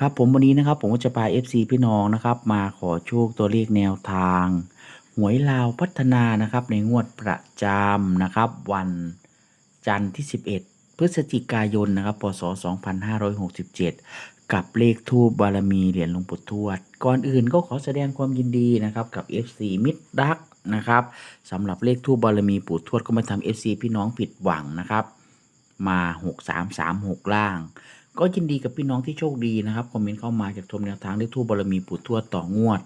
ครับผมวันนี้นะครับผมก็จะพา FC พี่น้องนะครับ มาขอโชคตัวเลขแนวทาง หวยลาวพัฒนานะครับในงวดประจำนะครับ วันจันทร์ที่ 11 พฤศจิกายนนะครับพศ 2567 กับเลขทูบบารมีเหรียญหลวงปู่ทวด ก่อนอื่นก็ขอแสดงความยินดีนะครับกับ FC มิตรรักนะครับสำหรับเลขทูบบารมีปู่ทวดก็ไม่ทำ FC พี่น้องผิดหวังนะครับ มา 6336 ล่าง ก็ยินดีกับพี่น้องที่โชคดีนะครับคอมเมนต์เข้ามาจากชมแนวทางเลขทูบบารมีปู่ทวดต่องวด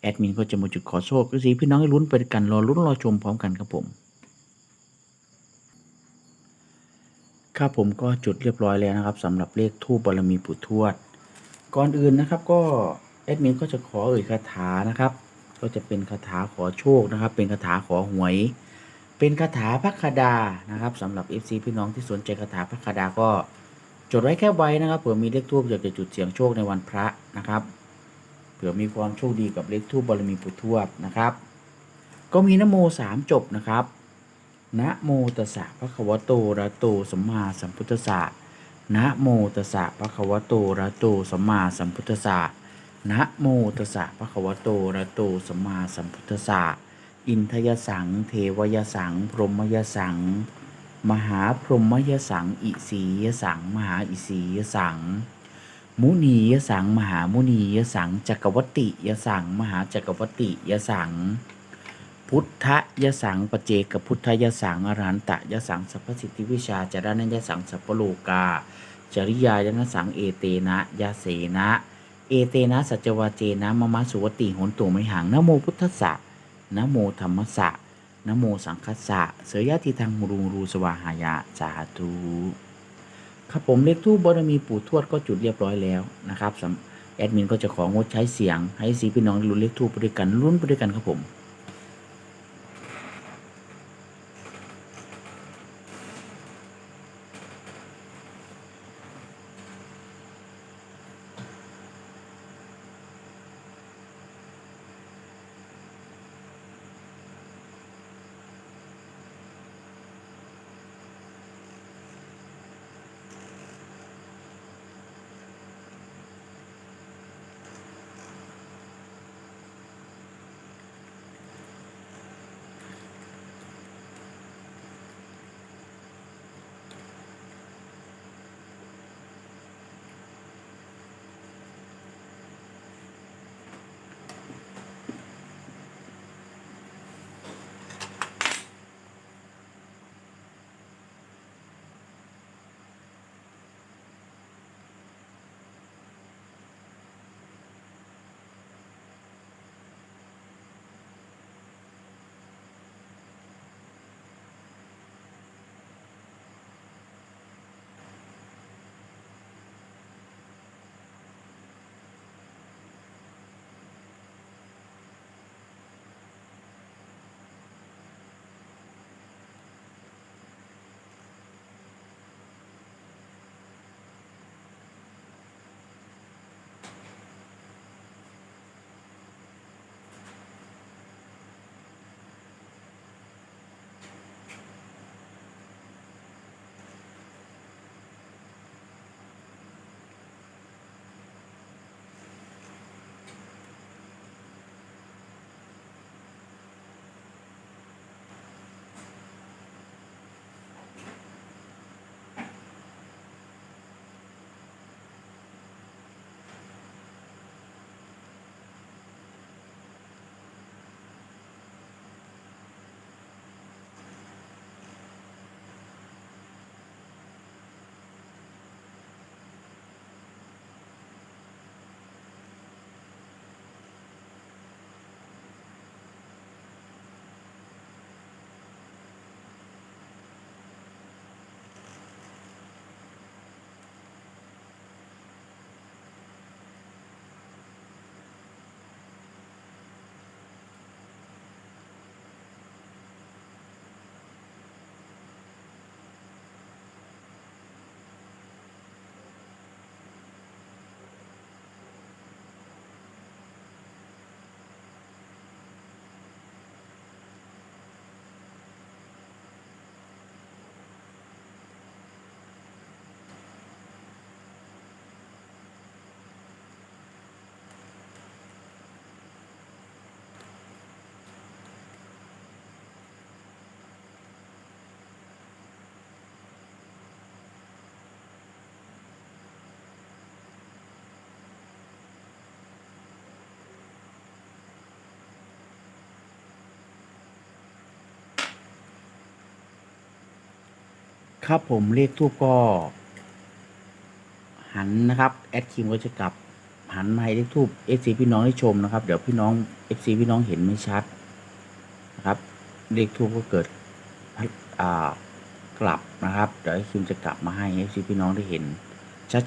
แอดมินก็จะมาจุดขอโชคก็สิพี่น้องให้ลุ้นไปกันรอลุ้นรอชมพร้อมกันครับผมครับผมก็จุดเรียบร้อยแล้วนะครับสำหรับเลขทูบบารมีปู่ทวด ก่อนอื่นนะครับก็แอดมินก็จะขอเอ่ยคาถานะครับ ก็จะเป็นคาถาขอโชคนะครับ เป็นคาถาขอหวย เป็นคาถาพักคดานะครับสำหรับ FC พี่น้องที่สนใจคาถาพักคดาก็ จดไว้แค่ไว้นะครับเผื่อมีเลขทูบอยากจะจุดเสียงโชคในวันพระนะครับ เผื่อมีความโชคดีกับเลขทูบบารมีปู่ทวดนะครับ ก็มีนโมสามจบนะครับนะโมตัสสะพระควโตระโตสัมมาสัมพุทธัสสะนะโมตัสสะพระควโตระโตสัมมาสัมพุทธัสสะนะโมตัสสะพระควโตระโตสัมมาสัมพุทธัสสะอินทยสัง เทวยสัง พรหมยสัง มหาพรหมยสัง อิสียสัง มหาอิสียสัง มุนียสัง มหามุนียสัง จักรวติยสัง มหาจักรวติยสัง พุทธยสังปเจกพุทธยสังอรหันตยสังสัพพสิทธิวิชาจารณยสังสัพพโลกา จริยายนสังเอเตนะยาเสนะเอเตนะสัจวาเจนะมะมะสุวติโหนตุไม่หังนโมพุทธสะนโมธรรมสะ นโมสังคัสสะ เสยยะทิทางรูรูสวาหายะสาธุครับผมเลขทูบบารมีปู่ทวดก็จุดเรียบร้อยแล้วนะครับแอดมินก็จะของดใช้เสียง ให้สีพี่น้องลุ้นเลขทูบไปด้วยกันลุ้นไปด้วยกันครับผม ครับผมเลขทูบก็ หันนะครับแอดคิมก็จะกลับหันมาให้เลขทูบเอฟซีพี่น้องได้ชมนะครับ เดี๋ยวพี่น้องเอฟซีพี่น้องเห็นไม่ชัดนะครับเลขทูบก็เกิดอ่ากลับนะครับเดี๋ยวคิมจะกลับมาให้เอฟซีพี่น้องได้เห็น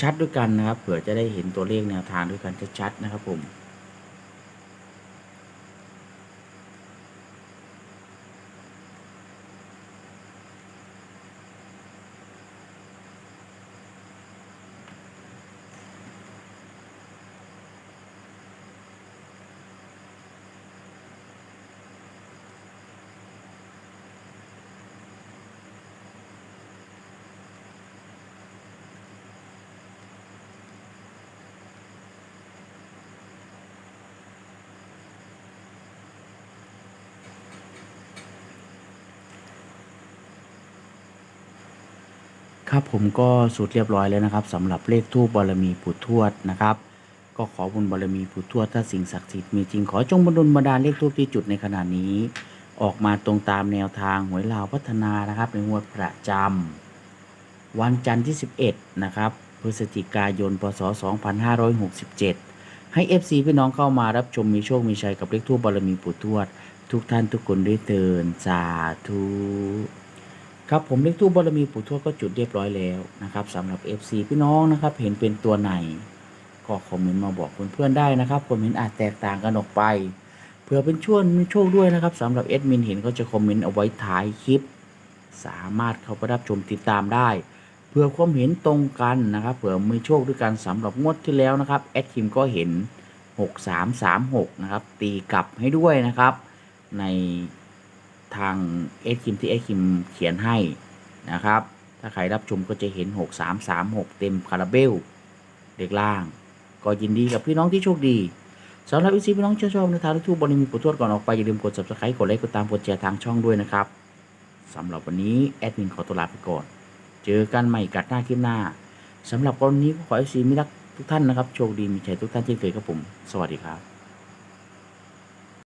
ชัดๆด้วยกันนะครับเผื่อจะได้เห็นตัวเลขแนวทางด้วยกันชัดๆนะครับผม ครับผมก็สุดเรียบร้อยแล้วนะครับสำหรับเลขทูบบารมีปู่ทวดนะครับ ก็ขอบุญบารมีปู่ทวดถ้าสิ่งศักดิ์สิทธิ์มีจริงขอจงบันดลบันดาลเลขทูบที่จุดในขณะนี้ ออกมาตรงตามแนวทางหวยลาวพัฒนานะครับ ในงวดประจำวันจันทร์ที่ 11 นะครับพฤศจิกายนพศ 2567 ให้ FC พี่น้องเข้ามารับชมมีโชคมีชัยกับเลขทูบบารมีปู่ทวด ทุกท่านทุกคนด้วยเตือนสาธุ ครับผมเลขทูบบารมีปู่ทวดก็จุดเรียบร้อยแล้วนะครับสำหรับ FC พี่น้องนะครับ เห็นเป็นตัวไหน ก็คอมเมนต์มาบอกเพื่อนๆได้นะครับความเห็นอาจแตกต่างกันออกไปเพื่อเป็นช่วงมีโชคด้วยนะครับสำหรับเอดมินเห็นก็จะคอมเมนต์เอาไว้ท้ายคลิป สามารถเข้าไปรับชมติดตามได้เพื่อความเห็นตรงกันนะครับเผื่อมีโชคด้วยกันสำหรับงวดที่แล้วนะครับแอดคิมก็เห็น 6336 นะครับ ตีกลับให้ด้วยนะครับ ใน ทางเอดคิมที่เอดคิมเขียนให้นะครับ ถ้าใครรับชมก็จะเห็น 6336 เต็มคาราเบลเด็กล่าง ก็ยินดีกับพี่น้องที่โชคดีสำหรับอีซีพี่น้องชอบในทางทูบบริมีปุทวดก่อนออกไป อย่าลืมกด subscribe กดไลค์กดตามกดแชร์ทางช่องด้วยนะครับสำหรับวันนี้ แอดมินขอตัวลาไปก่อน เจอกันใหม่กัดหน้าคลิปหน้าสำหรับวันนี้ขอให้ซีมิรักทุกท่านนะครับ โชคดีมีชัยทุกท่านเช่นเคยครับผม สวัสดีครับ